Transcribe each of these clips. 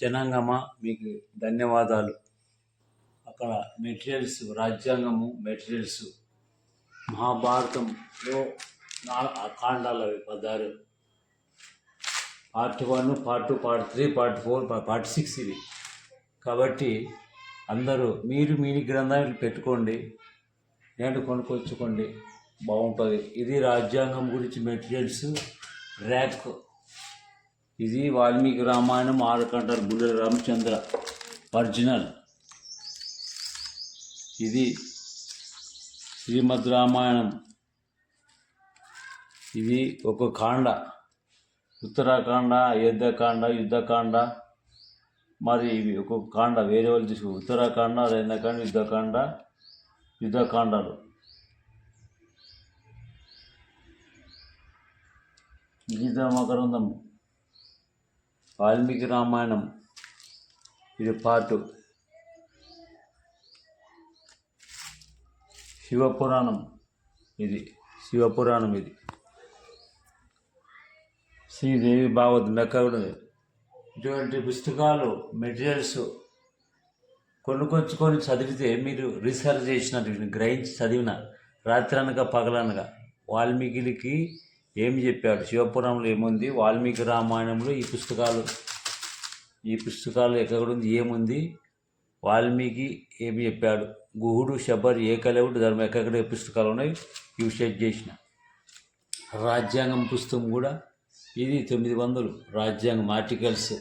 జనాంగమ మీకు ధన్యవాదాలు. అక్కడ మెటీరియల్స్ రాజ్యాంగము మెటీరియల్స్ మహాభారతంలో నా ఆ కాండాలు అవి part one part two part three part four part six ఇది కాబట్టి అందరూ మీరు మీ గ్రంథాలు పెట్టుకోండి నేను కొనుక్కొచ్చుకోండి. బాగుంటుంది. ఇది రాజ్యాంగం గురించి మెటీరియల్స్ ర్యాక్ ఇది వాల్మీకి రామాయణం ఆరుకంటారు బుల్లె రామచంద్ర ఒరిజినల్ ఇది శ్రీమద్ రామాయణం. ఇది ఒక కాండ. ఉత్తరాఖండ అయోధ్యకాండ యుద్ధకాండ. మరి ఇవి ఒక్కొక్క కాండ వేరే వాళ్ళు తీసుకు ఉత్తరాఖండ అయోధ్యకాండ యుద్ధకాండ యుద్ధకాండాలు. గీతా మకరందము వాల్మీకి రామాయణం. ఇది పాటు శివపురాణం ఇది. శివపురాణం ఇది. శ్రీదేవి భాగవత్ మెక్కడు ఇటువంటి పుస్తకాలు మెటీరియల్స్ కొనుకొచ్చుకొని చదివితే మీరు రీసెర్చ్ చేసినట్టు గ్రహించి చదివిన రాత్రనగా పగలనగా వాల్మీకి ఏమి చెప్పాడు? శివపురాణంలో ఏముంది? వాల్మీకి రామాయణంలో ఈ పుస్తకాలు ఈ పుస్తకాలు ఎక్కడుంది? ఏముంది? వాల్మీకి ఏమి చెప్పాడు? గుహుడు శబర్ ఏకలవుడు ధర్మ ఎక్కడ ఏ పుస్తకాలు ఉన్నాయి? ఇవి సెట్ చేసిన. రాజ్యాంగం పుస్తకం కూడా ఇది తొమ్మిది వందలు రాజ్యాంగం ఆర్టికల్స్.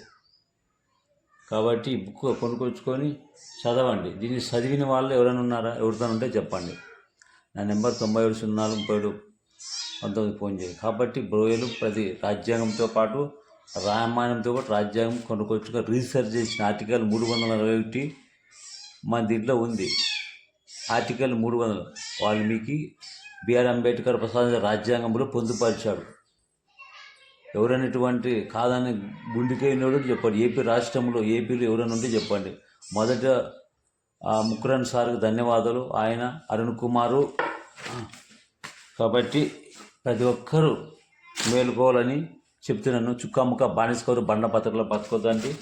కాబట్టి బుక్ కొనుక్కొచ్చుకొని చదవండి. దీన్ని చదివిన వాళ్ళు ఎవరైనా ఉన్నారా? ఎవరితో ఉంటే చెప్పండి. నా నెంబర్ తొంభై ఏడు సున్నా ముప్పై ఏడు పంతొమ్మిది ఫోన్ చేయండి కాబట్టి బ్రోయలు ప్రతి రాజ్యాంగంతో పాటు రామాయణంతో పాటు రాజ్యాంగం కొనుక్కొచ్చుకొని రీసెర్చ్ చేసిన ఆర్టికల్ మూడు వందల అరవై ఒకటి మన దీంట్లో ఉంది. ఆర్టికల్ మూడు వందలు. వాల్మీకి బిఆర్ అంబేద్కర్ ప్రసాదించిన రాజ్యాంగంలో పొందుపరిచాడు. ఎవరైనటువంటి కాదని గుండెకైనోడు చెప్పండి. ఏపీ రాష్ట్రంలో ఏపీలో ఎవరైనా ఉంటే చెప్పండి. మొదట ముకురన్ సార్కి ధన్యవాదాలు. ఆయన అరుణ్ కుమారు. కాబట్టి ప్రతి ఒక్కరూ మేలుకోవాలని చెప్తున్నాను. చుక్కముక్క బానిసుకోరు బండ పత్రికలో బతకొద్దండి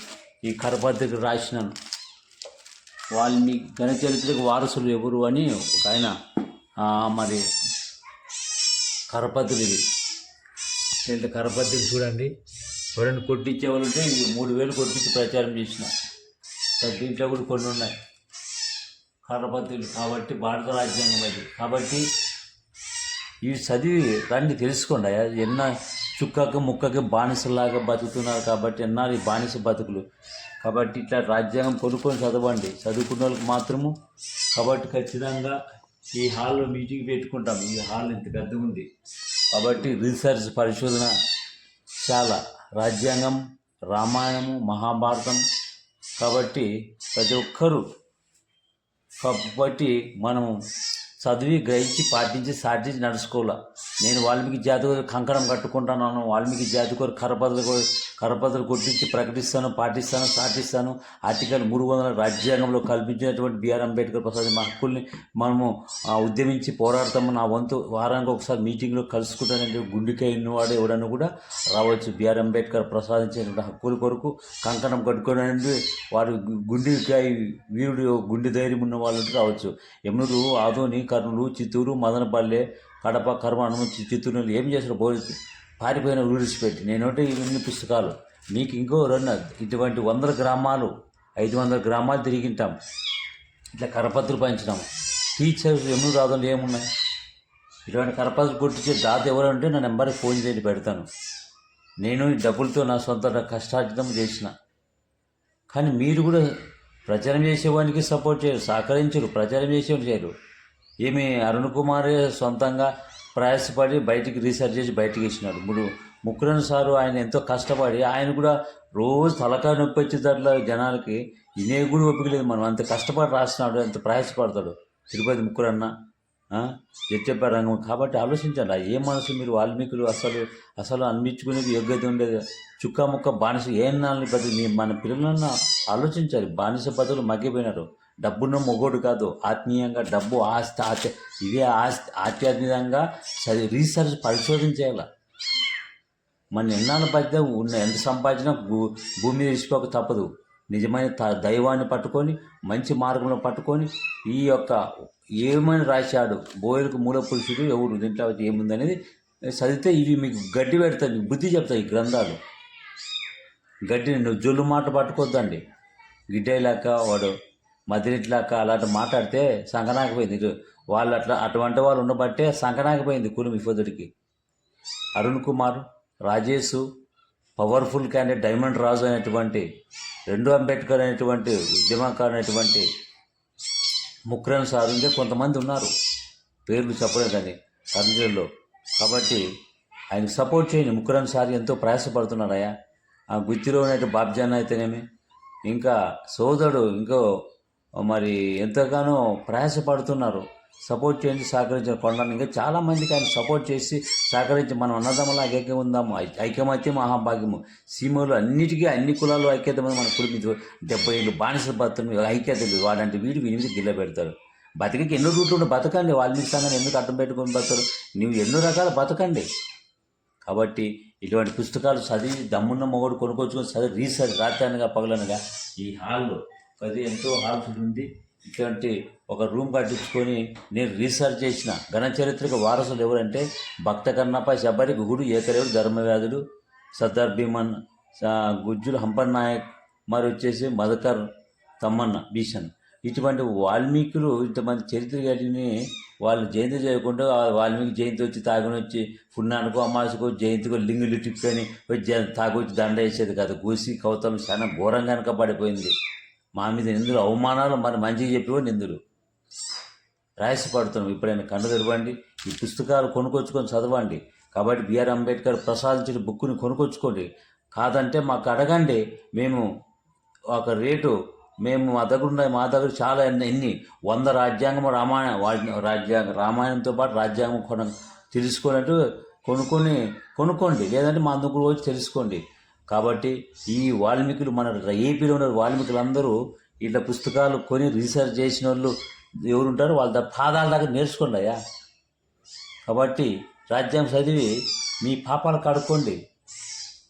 ఈ కరపత్రిక రాసినాను. వాళ్ళని గణచరిత్రకు వారసులు ఎవరు అని ఒక ఆయన మరి కరపత్రి ఇది. దీంట్లో కరపత్రి చూడండి. ఎవరైనా కొట్టించే వాళ్ళు ఉంటే ఇది మూడు వేలు కొట్టించి ప్రచారం చేసిన. దీంట్లో కూడా కొన్ని ఉన్నాయి. కరపత్రులు కాబట్టి భారత రాజ్యాంగం అది. కాబట్టి ఇవి చదివి రండి తెలుసుకోండి అయ్యా. ఎన్న చుక్కకు ముక్కకి బానిసలాగా బతుకుతున్నారు కాబట్టి ఎన్నారు ఈ బానిస బతుకులు? కాబట్టి ఇట్లా రాజ్యాంగం కొనుక్కొని చదవండి. చదువుకున్న వాళ్ళకి మాత్రము. కాబట్టి ఖచ్చితంగా ఈ హాల్లో మీటింగ్ పెట్టుకుంటాం. ఈ హాల్ ఇంత పెద్దగా ఉంది కాబట్టి రీసెర్చ్ పరిశోధన చాలా. రాజ్యాంగం రామాయణము మహాభారతం. కాబట్టి ప్రతి ఒక్కరూ. కాబట్టి మనం చదివి గ్రహించి పాటించి సాటించి నడుచుకోవాలి. నేను వాల్మీకి జాతి కంకణం కట్టుకుంటున్నాను వాల్మీకి జాతి కొరకు కరపత్రలు కరపత్రలు కొట్టించి ప్రకటిస్తాను పాటిస్తాను సాటిస్తాను. ఆర్టికల్ మూడు వందల రాజ్యాంగంలో కల్పించినటువంటి బిఆర్ అంబేద్కర్ ప్రసాద్ మా హక్కుల్ని మనము ఉద్యమించి పోరాడతాము. నా వంతు వారానికి ఒకసారి మీటింగ్లో కలుసుకుంటానంటే గుండెకాయ ఉన్నవాడు ఎవడన్నా కూడా రావచ్చు. బిఆర్ అంబేద్కర్ ప్రసాదించినటువంటి హక్కుల కొరకు కంకణం కట్టుకోనండి వారు గుండెకాయ వీరుడు గుండె ధైర్యం ఉన్న వాళ్ళు రావచ్చు. ఎమ్నుడు ఆదోని కర్నూలు చిత్తూరు మదనపల్లె కడప కర్మ అనుమతి చిత్తూరు ఏం చేశారు పోలీసు పారిపోయిన విడిచిపెట్టి. నేనంటే ఇవన్నీ పుస్తకాలు. మీకు ఇంకో రెండు ఇటువంటి వందల గ్రామాలు ఐదు వందల గ్రామాలు తిరిగింటాం ఇట్లా కరపత్రులు పంచినాం. టీచర్స్ ఎన్నో రాదంలో ఏమున్నాయి? ఇటువంటి కరపత్రులు కొట్టించే దాత ఎవరంటే నా నెంబర్కి ఫోన్ చేసి పెడతాను. నేను డబ్బులతో నా సొంత కష్టార్జితం చేసిన. కానీ మీరు కూడా ప్రచారం చేసేవానికి సపోర్ట్ చేయరు సహకరించరు ప్రచారం చేసేవాడు చేయరు. ఏమి అరుణ్ కుమార్ సొంతంగా ప్రయాసపడి బయటికి రీసెర్చ్ చేసి బయటికి ఇచ్చినాడు ఇప్పుడు ముక్కురన్ సారు ఆయన ఎంతో కష్టపడి ఆయన కూడా రోజు తలకాయ నొప్పి వచ్చేటట్ల జనాలకి ఇనే కూడా ఓపిక లేదు. మనం అంత కష్టపడి రాస్తున్నాడు అంత ప్రయాసపడతాడు. తిరుపతి ముక్కురన్న చెప్పే రంగం. కాబట్టి ఆలోచించండి ఆ ఏ మనసు మీరు వాల్మీకులు అసలు అసలు అనిపించుకునేది యోగ్యత ఉండేది. చుక్క ముక్క బానిస ఏ నాలుగు బతుకు మీ మన పిల్లలన్నా ఆలోచించాలి. బానిస బతులు మగ్గిపోయినారు. డబ్బున్న మొగోడు కాదు ఆత్మీయంగా డబ్బు ఆస్తి ఆత్య ఇవే ఆస్తి ఆధ్యాత్మికంగా చదివి రీసెర్చ్ పరిశోధన చేయాలి మన ఎన్నాళ్ళ పడితే ఉన్న ఎంత సంపాదించినా భూ భూమి మీద ఇచ్చిపోక తప్పదు. నిజమైన త- దైవాన్ని పట్టుకొని మంచి మార్గంలో పట్టుకొని ఈ యొక్క ఏమని రాశాడు బోయలకు మూల పురుషుడు ఎవరు దీంట్లో ఏముందనేది చదివితే ఇవి మీకు గడ్డి పెడతాయి బుద్ధి చెప్తాయి ఈ గ్రంథాలు. గడ్డిని నువ్వు జొల్లు మాట పట్టుకోద్దండి. గిడ్డేలాక వాడు మదిరిట్లాక అలాంటి మాట్లాడితే సంకనాకపోయింది ఇటు వాళ్ళు అట్లా అటువంటి వాళ్ళు ఉండబట్టే సంకనాకపోయింది కులం ఇఫోదుడికి Arun Kumar Rajesh powerful candidate diamond Raju అనేటువంటి రెండు అంబేద్కర్ అనేటువంటి ఉద్యమకారు అనేటువంటి ముక్రన్ సార్ ఇంకా కొంతమంది ఉన్నారు. పేర్లు చెప్పలేదు కానీ కర్నూలులో కాబట్టి ఆయనకు సపోర్ట్ చేయండి. ముక్రన్ సార్ ఎంతో ప్రయాసపడుతున్నారయ్యా ఆ గుత్తిలో ఉన్నట్టు బాబ్జాన్ అయితేనేమి ఇంకా సోదరుడు ఇంకో మరి ఎంతగానో ప్రయాసపడుతున్నారు. సపోర్ట్ చేయండి సహకరించిన కొండను ఇంకా చాలా మందికి ఆయన సపోర్ట్ చేసి సహకరించి మనం అన్నదమ్ములా ఐక్యం ఉందాము ఐ- మహాభాగ్యము. సీమలు అన్నిటికీ అన్ని కులాలు ఐక్యత మీద మన కుటుంబం డెబ్బై ఏళ్ళు బానిస బతులు ఐక్యత లేదు. వాడంటే వీడు వీడి గిల్ల పెడతారు బతికి ఎన్నో రూట్లు ఉండి బతకండి. వాల్మీకి సంఘాన్ని ఎందుకు అర్థం పెట్టుకొని బతారు నువ్వు ఎన్నో రకాల బతకండి. కాబట్టి ఇటువంటి పుస్తకాలు చదివి దమ్మున్న మొగడు కొనుక్కొచ్చుకొని చదివి రీసెర్చ్ రాత్రనగా పగలనగా ఈ హాల్లో అది ఎంతో హాల్స్ ఉంది. ఇటువంటి ఒక రూమ్ కట్టించుకొని నేను రీసెర్చ్ చేసిన ఘనచరిత్రక వారసులు ఎవరంటే భక్త కన్నప్ప శబరి గుడు ఏకరేవుడు ధర్మవ్యాధుడు సర్దార్ భీమన్ గుజ్జులు హంపన్ నాయక్ మరి వచ్చేసి మధుకర్ తమ్మన్న భీషణ్. ఇటువంటి వాల్మీకులు ఇంతమంది చరిత్ర కలిగిన వాళ్ళు జయంతి చేయకుండా వాల్మీకి జయంతి వచ్చి తాగుని వచ్చి పుణ్యానికో అమాసకో జయంతికో లింగులు టిప్పుకొని వచ్చి తాగొచ్చి దండ వేసేది కదా. కూసి కౌతలం చాలా ఘోరంగా కనుక పడిపోయింది మా మీద నిందులు అవమానాలు మరి మంచిగా చెప్పేవో నిందులు. రాయసపడుతున్నాం. ఇప్పుడైనా కండ తెరవండి ఈ పుస్తకాలు కొనుక్కొచ్చుకొని చదవండి. కాబట్టి బిఆర్ అంబేద్కర్ ప్రసాదించిన బుక్ని కొనుక్కొచ్చుకోండి. కాదంటే మాకు అడగండి మేము ఒక రేటు మేము మా దగ్గర ఉన్న మా దగ్గర చాలా ఎన్ని వంద రాజ్యాంగం రామాయణ వా- రాజ్యాంగ రామాయణంతో పాటు రాజ్యాంగం కొన తెలుసుకున్నట్టు కొనుక్కొని కొనుక్కోండి. లేదంటే మా అందుకు వచ్చి తెలుసుకోండి. కాబట్టి ఈ వాల్మీకులు మన ఏపీలో ఉన్న వాల్మీకులందరూ ఇట్లా పుస్తకాలు కొని రీసెర్చ్ చేసిన వాళ్ళు ఎవరుంటారో వాళ్ళ పాదాల దగ్గర నేర్చుకోండి అయ్యా. కాబట్టి రాజ్యాంగం చదివి మీ పాపాలు కడుక్కోండి.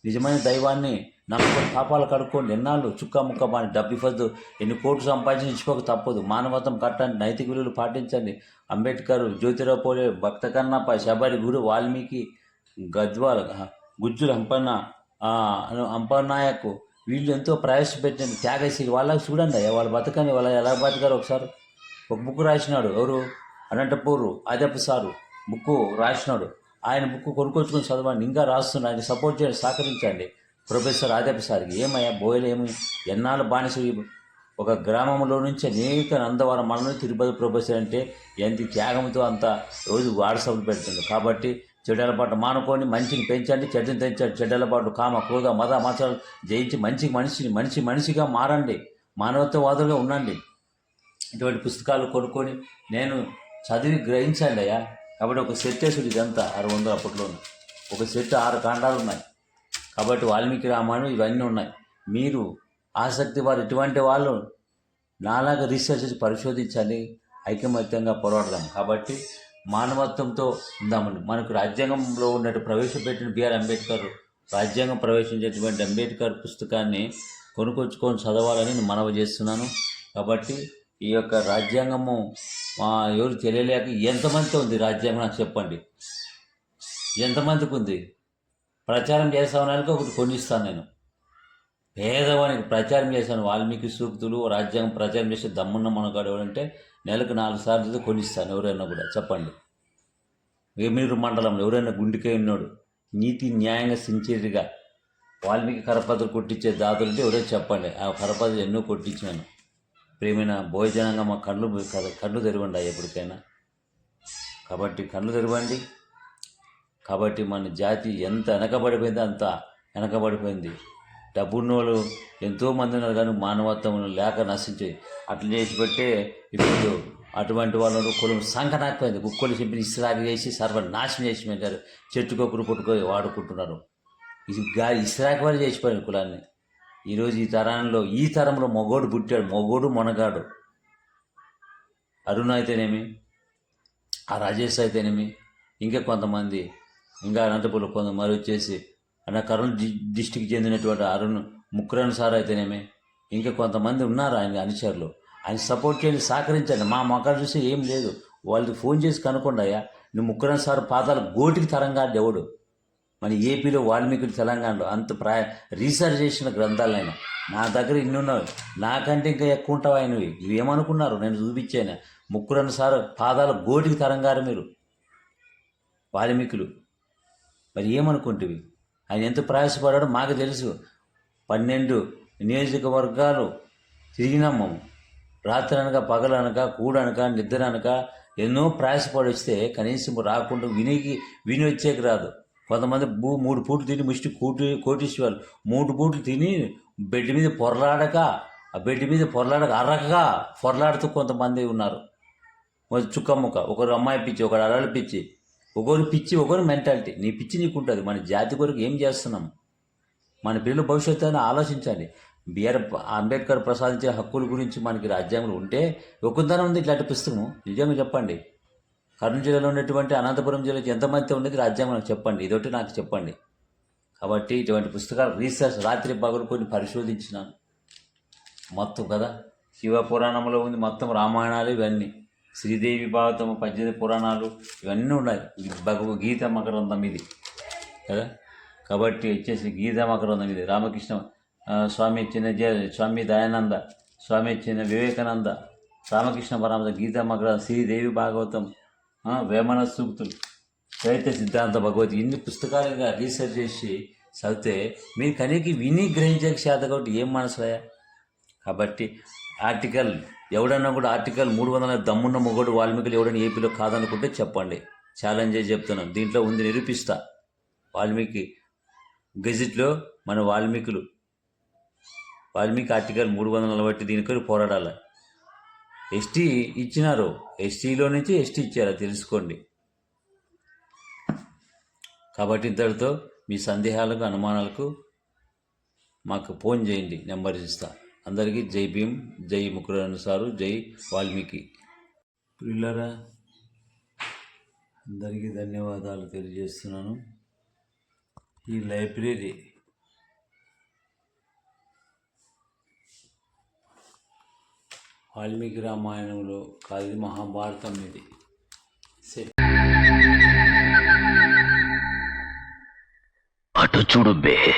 నిజమైన దైవాన్ని నమ్మకం పాపాలు కడుక్కోండి. ఎన్నాళ్ళు చుక్క ముక్క బాని డబ్బు ఫద్దు ఎన్ని కోట్లు సంపాదించుకోక తప్పదు. మానవత్వం కట్టండి నైతిక విలువలు పాటించండి. అంబేద్కర్ జ్యోతిరావు పోలే భక్త కన్నప్ప శబరి గురు వాల్మీకి గద్వాల గుజ్జుల హంపన్న ఆ, హంపన్నాయకు వీళ్ళు ఎంతో ప్రవేశపెట్టిన త్యాగశీలి. వాళ్ళకి చూడండి వాళ్ళ వాళ్ళు బతకని వాళ్ళు ఎలా బతకారు ఒకసారి. ఒక బుక్ రాసినాడు. ఎవరు? అనంతపూరు ఆదప్ప సారు బుక్ రాసినాడు. ఆయన బుక్ కొనుక్కొచ్చుకొని చదవండి. ఇంకా రాస్తున్నాడు ఆయన సపోర్ట్ చేయండి సహకరించండి. ప్రొఫెసర్ ఆదప్ప సార్కి. ఏమయ్యా బోయలు ఏమి? ఎన్నాళ్ళు బానిస ఒక గ్రామంలో నుంచి అనేక నందవరం మనలో తిరుపతి ప్రొఫెసర్ అంటే ఎంత త్యాగంతో అంత రోజు వాట్సాప్లు పెడుతుంది కాబట్టి చెడ్డలపాటు మానుకొని మంచిని పెంచండి చెడ్డని తెంచండి. చెడ్డల పాటు కామ క్రోధ మద మతాలు జయించి మంచి మనిషిని మనిషి మనిషిగా మారండి. మానవత్వవాదులుగా ఉండండి. ఇటువంటి పుస్తకాలు కొనుక్కొని నేను చదివి గ్రహించండి అయ్యా. కాబట్టి ఒక సెట్ ఇదంతా ఆరు వందలు అప్పట్లో ఒక సెట్ ఆరు కాండాలు ఉన్నాయి. కాబట్టి వాల్మీకి రామాయణం ఇవన్నీ ఉన్నాయి. మీరు ఆసక్తి వారు ఇటువంటి వాళ్ళు నాలాగా రీసెర్చ్ చేసి పరిశోధించాలి. ఐకమత్యంగా పోరాడదాం. కాబట్టి మానవత్వంతో ఉందామండి. మనకు రాజ్యాంగంలో ఉన్నట్టు ప్రవేశపెట్టిన బిఆర్ అంబేద్కర్ రాజ్యాంగం ప్రవేశించేటువంటి అంబేద్కర్ పుస్తకాన్ని కొనుక్కొచ్చుకొని చదవాలని నేను మనవి చేస్తున్నాను. కాబట్టి ఈ యొక్క రాజ్యాంగము మా ఎవరు తెలియలేక ఎంతమందితో ఉంది రాజ్యాంగం నాకు చెప్పండి. ఎంతమందికి ఉంది? ప్రచారం చేస్తామని ఒకటి కొనిస్తాను నేను. పేదవానికి ప్రచారం చేశాను వాల్మీకి సూక్తులు రాజ్యాంగం ప్రచారం చేసే దమ్మున్న మనగాడు ఎవరంటే నెలకు నాలుగు సార్లు చదివి కొనిస్తాను ఎవరైనా కూడా. చెప్పండి. వేమినూరు మండలంలో ఎవరైనా గుండెకే ఉన్నాడు నీతి న్యాయంగా సిన్సియర్గా వాల్మీకి కరపత్రలు కొట్టించే దాతలుంటే ఎవరైనా చెప్పండి. ఆ కరపత్రలు ఎన్నో కొట్టించాను ప్రేమైన భోజనంగా మా కళ్ళు కళ్ళు తెరవండి ఎప్పటికైనా. కాబట్టి కళ్ళు తెరవండి. కాబట్టి మన జాతి ఎంత వెనకబడిపోయిందో అంత వెనకబడిపోయింది. డబ్బున్న వాళ్ళు ఉన్నారు కానీ మానవత్వం లేక నశించి అట్లా చేసి పెట్టే ఇప్పుడు అటువంటి వాళ్ళు కులం సంకనాకపోయింది కుక్కలు చెప్పిన ఇస్రాకు చేసి సర్వనాశనం చేసి పెట్టారు. చెట్టుకొకరు పుట్టుకొని వాడుకుంటున్నారు. ఇది గా ఇస్రాకు వాళ్ళు చేసిపోయారు కులాన్ని. ఈరోజు ఈ తరంలో ఈ తరంలో మొగోడు పుట్టాడు. మొగోడు మొనగాడు. అరుణ్ అయితేనేమి? ఆ రాజేష్ అయితేనేమి? ఇంకా కొంతమంది ఇంకా అనంతపురం కొంతమంది వచ్చేసి అన్న కర్నూలు డి డిస్టిక్ చెందినటువంటి అరుణ్ ముక్కురన్ సార్ అయితేనేమి? ఇంకా కొంతమంది ఉన్నారు ఆయన అనుచరులు. ఆయన సపోర్ట్ చేయండి సహకరించండి. మా మొక్కలు చూసి ఏం లేదు. వాళ్ళకి ఫోన్ చేసి కనుక్కోండి అయ్యా. నువ్వు ముక్కురన్ సార్ పాదాలు గోటికి తరంగా దేవుడు. మన ఏపీలో వాల్మీకి తెలంగాణలో అంత ప్రా రీసెర్చ్ చేసిన గ్రంథాలు నా దగ్గర ఇన్ని ఉన్నవి నాకంటే ఇంకా ఎక్కువ ఉంటావు ఆయనవి? ఇవి ఏమనుకున్నారు నేను చూపించాను. ముక్కురన్ సార్ పాదాల గోటికి తరంగారు మీరు. వాల్మీకులు. మరి ఏమనుకుంటువి? ఆయన ఎంత ప్రయాసపడాడో మాకు తెలుసు. పన్నెండు నియోజకవర్గాలు తిరిగినాము రాత్రి అనక పగలనక కూడనక నిద్ర అనక ఎన్నో ప్రయాసపడి వస్తే కనీసం రాకుండా వినికి విని వచ్చేకి రాదు. కొంతమంది భూ మూడు పూట్లు తిని ముష్టి కోటి కోటీశ్వరాలు. మూడు పూట్లు తిని బెడ్ మీద పొరలాడక ఆ బెడ్ మీద పొరలాడక అరకగా పొరలాడుతూ కొంతమంది ఉన్నారు. ఒక చుక్క ముక్క ఒకరు అమ్మాయి పిచ్చి ఒకరు అరల పిచ్చి. ఒకరు పిచ్చి ఒకరు మెంటాలిటీ. నీ పిచ్చి నీకు ఉంటుంది మన జాతి కొరకు ఏం చేస్తున్నాం? మన పిల్లల భవిష్యత్తు అని ఆలోచించాలి. బిఆర్ అంబేద్కర్ ప్రసాదించిన హక్కుల గురించి మనకి రాజ్యాంగంలో ఉంటే ఒక్కొందనం ఉంది ఇట్లాంటి పుస్తకం నిజంగా చెప్పండి. కర్నూలు జిల్లాలో ఉన్నటువంటి అనంతపురం జిల్లాకి ఎంతమంది ఉండేది రాజ్యాంగం నాకు చెప్పండి. ఇదొకటి నాకు చెప్పండి. కాబట్టి ఇటువంటి పుస్తకాలు రీసెర్చ్ రాత్రి పగలు కొన్ని పరిశోధించినాను. మొత్తం కదా? శివ పురాణంలో ఉంది మొత్తం రామాయణాలు ఇవన్నీ. శ్రీదేవి భాగవతం పద్దెనిమిది పురాణాలు ఇవన్నీ ఉన్నాయి. భగవద్ గీత మకరందం ఇది. కదా? కాబట్టి వచ్చేసి గీత మకరంధం ఇది. రామకృష్ణ స్వామి ఇచ్చిన జ- స్వామి దయానంద స్వామి ఇచ్చిన వివేకానంద రామకృష్ణ పరమ గీత మకర శ్రీదేవి భాగవతం వేమన సూక్తులు చైత్య సిద్ధాంత భగవతి ఇన్ని పుస్తకాలుగా రీసెర్చ్ చేసి చదివితే మీరు కనీకి విని గ్రహించక శాత కాబట్టి ఏం మనసులయ్యా కాబట్టి ఆర్టికల్ ఎవడన్నా కూడా ఆర్టికల్ మూడు వందల దమ్మున్న మొగోడు వాల్మీకులు ఎవడని ఏపీలో కాదనుకుంటే చెప్పండి. ఛాలెంజ్ చేసి చెప్తున్నాం. దీంట్లో ఉంది నిరూపిస్తా. వాల్మీకి గెజిట్లో మన వాల్మీకులు. వాల్మీకి ఆర్టికల్ మూడు వందల నలభై దీనికొని పోరాడాలి. ఎస్టీ ఇచ్చినారు. ఎస్టీలో నుంచి ఎస్టీ ఇచ్చారు తెలుసుకోండి. కాబట్టి ఇంతటితో మీ సందేహాలకు అనుమానాలకు మాకు ఫోన్ చేయండి. నెంబర్ ఇస్తాను అందరికీ జై భీమ్ జై ముకురన్ సారు జై వాల్మీకి. పిల్లరా అందరికీ ధన్యవాదాలు తెలియజేస్తున్నాను. ఈ లైబ్రరీ వాల్మీకి రామాయణంలో కాదు మహాభారతం ఇది. అటు చూడు బే.